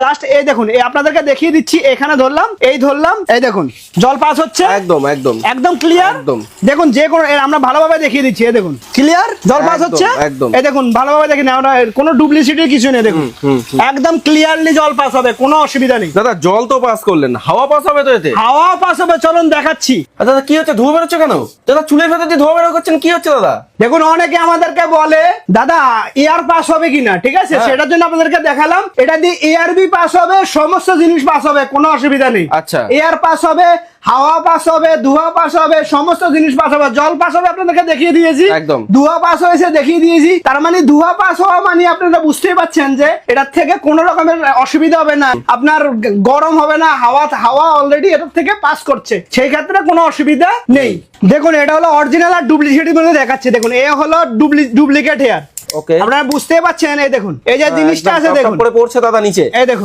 Just এই দেখুন এই আপনাদেরকে দেখিয়ে দিচ্ছি এখানে ধরলাম এই ধরলাম এই দেখুন জল পাস হচ্ছে? একদম একদম। একদম ক্লিয়ার একদম। দেখুন যে কোনো আমরা ভালোভাবে দেখিয়ে দিচ্ছি এই দেখুন ক্লিয়ার জল পাস হচ্ছে? একদম। এই দেখুন ভালোভাবে দেখেন আমরা কোনো ডুপ্লিসিটির কিছু নেই দেখুন। একদম ক্লিয়ারলি জল পাস হবে কোনো অসুবিধা নেই। দাদা জল তো পাস করলেন হাওয়া পাস হবে তো এতে? হাওয়া পাস হবে চলুন দেখাচ্ছি। আর দাদা কি হচ্ছে ধোয়া বেরোচ্ছে কেন? দাদা চুলের ভেতর দিয়ে ধোয়া বেরো করছেন কি হচ্ছে দাদা? দেখুন অনেকে আমাদেরকে বলে দাদা এয়ার পাস হবে কিনা? ঠিক আছে? হ্যাঁ। সেটার জন্য আপনাদেরকে দেখালাম। এটা দিয়ে এয়ার বি পাস হবে সমস্ত জিনিস পাস হবে কোনো অসুবিধা নেই। আচ্ছা। এয়ার পাস হবে হাওয়া পাস হবে ধোঁয়া পাস হবে সমস্ত জিনিস পাস হবে। জল পাস হবে আপনাদেরকে দেখিয়ে দিয়েছি। একদম। ধোঁয়া পাস হয়েছে দেখিয়ে দিয়েছি। তার মানে ধোঁয়া পাস হওয়া মানে আপনারা বুঝতেই পাচ্ছেন যে এটার থেকে কোনো রকমের অসুবিধা হবে না। আপনার গরম হবে না হাওয়া হাওয়া অলরেডি এটার থেকে পাস করছে। সেই ক্ষেত্রে কোনো অসুবিধা নেই। দেখুন এটা হলো অরিজিনাল আর ডুপ্লিকেট মধ্যে দেখাচ্ছে। দেখুন এ হলো ডুপ্লিকেট হেয়ার ওকে আপনারা বুঝতে পাচ্ছেন এই দেখুন এই যে জিনিসটা আছে দেখুন। পড়ে পড়ছে দাদা নিচে। এই দেখুন।